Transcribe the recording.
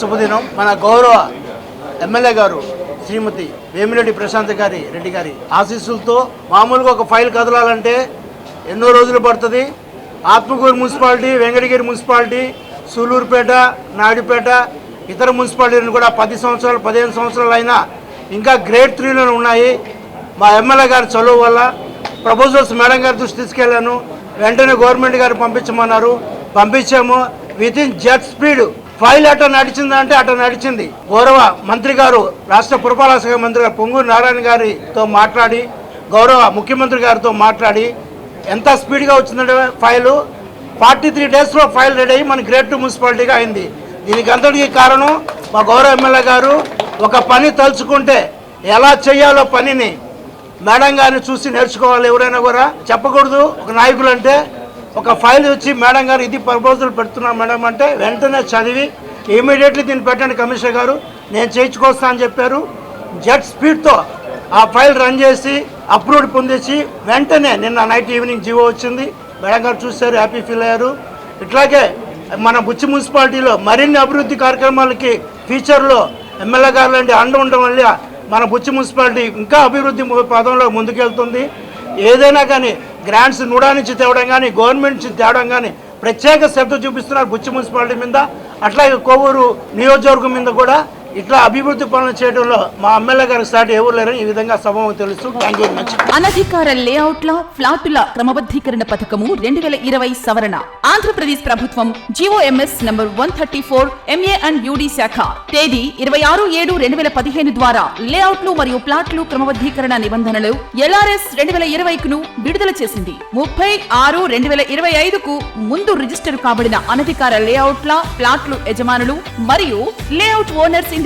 శుభదినం. మన గౌరవ ఎమ్మెల్యే గారు శ్రీమతి వేమిరెడ్డి ప్రశాంత్ గారి రెడ్డి గారి ఆశీస్సులతో మామూలుగా ఒక ఫైల్ కదలాలంటే ఎన్నో రోజులు పడుతుంది. ఆత్మకూరు మున్సిపాలిటీ వెంకటగిరి మున్సిపాలిటీ సూలూరుపేట నాయుడుపేట ఇతర మున్సిపాలిటీలను కూడా పది సంవత్సరాలు పదిహేను సంవత్సరాలు అయినా ఇంకా గ్రేడ్ త్రీలోనే ఉన్నాయి. మా ఎమ్మెల్యే గారి చదువు వల్ల ప్రపోజల్స్ మేడం గారి దృష్టి తీసుకెళ్ళాను. వెంటనే గవర్నమెంట్ గారు పంపించమన్నారు. పంపించాము. Within jet speed file అట నడిచిందంటే అట నడిచింది. గౌరవ మంత్రి గారు రాష్ట్ర పురపాలక శాఖ మంత్రి గారు పొంగూరు నారాయణ గారితో మాట్లాడి గౌరవ ముఖ్యమంత్రి గారితో మాట్లాడి ఎంత స్పీడ్గా వచ్చిందంటే ఫైలు? ఫార్టీ త్రీ డేస్లో ఫైల్ రెడీ అయ్యి మన గ్రేట్ టూ మున్సిపాలిటీగా అయింది. దీనికి అంతటికి కారణం మా గౌరవ ఎమ్మెల్యే గారు ఒక పని తలుచుకుంటే ఎలా చేయాలో పనిని మేడం గారిని చూసి నేర్చుకోవాలి ఎవరైనా కూడా. చెప్పకూడదు. ఒక నాయకులు అంటే ఒక ఫైల్ వచ్చి మేడం గారు ఇది ప్రపోజల్ పెడుతున్నాం మేడం అంటే వెంటనే చదివి ఇమీడియట్లీ దీన్ని పెట్టండి కమిషనర్ గారు. నేను చేయించుకొస్తా అని చెప్పారు. జెట్ స్పీడ్తో ఆ ఫైల్ రన్ చేసి అప్రూవ్డ్ పొందేసి వెంటనే నిన్న నైట్ ఈవినింగ్ జీవో వచ్చింది. మేడం గారు చూశారు హ్యాపీ ఫీల్ అయ్యారు. ఇట్లాగే మన బుచ్చి మున్సిపాలిటీలో మరిన్ని అభివృద్ధి కార్యక్రమాలకి ఫ్యూచర్లో ఎమ్మెల్యే గారు లాంటి అండ ఉండడం వల్ల మన బుచ్చి మున్సిపాలిటీ ఇంకా అభివృద్ధి పదంలో ముందుకెళ్తుంది. ఏదైనా కానీ గ్రాంట్స్ నుడా నుంచి తేవడం కానీ గవర్నమెంట్ నుంచి తేవడం కానీ ప్రత్యేక శ్రద్ధ చూపిస్తున్నారు బుచ్చి మున్సిపాలిటీ మీద. అట్లాగే కొవ్వూరు నియోజకవర్గం మీద కూడా ఇట్లా అభివృద్ధి పనులు చేయడంలో మా ఎమ్మెల్యే గారు సాటి ఎవరు లేరని ఈ విధంగా సభకు తెలుసు థ్యాంక్ యూ మచ్. అనధికార లేఅవుట్ల ఫ్లాటుల క్రమబద్ధీకరణ పథకము రెండు వేల ఇరవై సవరణ. ఆంధ్రప్రదేశ్ ప్రభుత్వం G O M S number one thirty four M A and U D శాఖ. తేదీ ఇరవై ఆరు ఏడు రెండు వేల పదిహేను ద్వారా లేఅవుట్లు మరియు ప్లాట్లు క్రమబద్ధీకరణ నిబంధనలు ఎల్ఆర్ఎస్ రెండు వేల ఇరవైకును విడుదల చేసింది. ముప్పై ఆరు రెండు వేల ఇరవై ఐదుకు ముందు రిజిస్టర్ కాబడిన అనధికార లేఅవుట్ల ప్లాట్లు యజమానులు మరియు లేఅవుట్ ఓనర్స్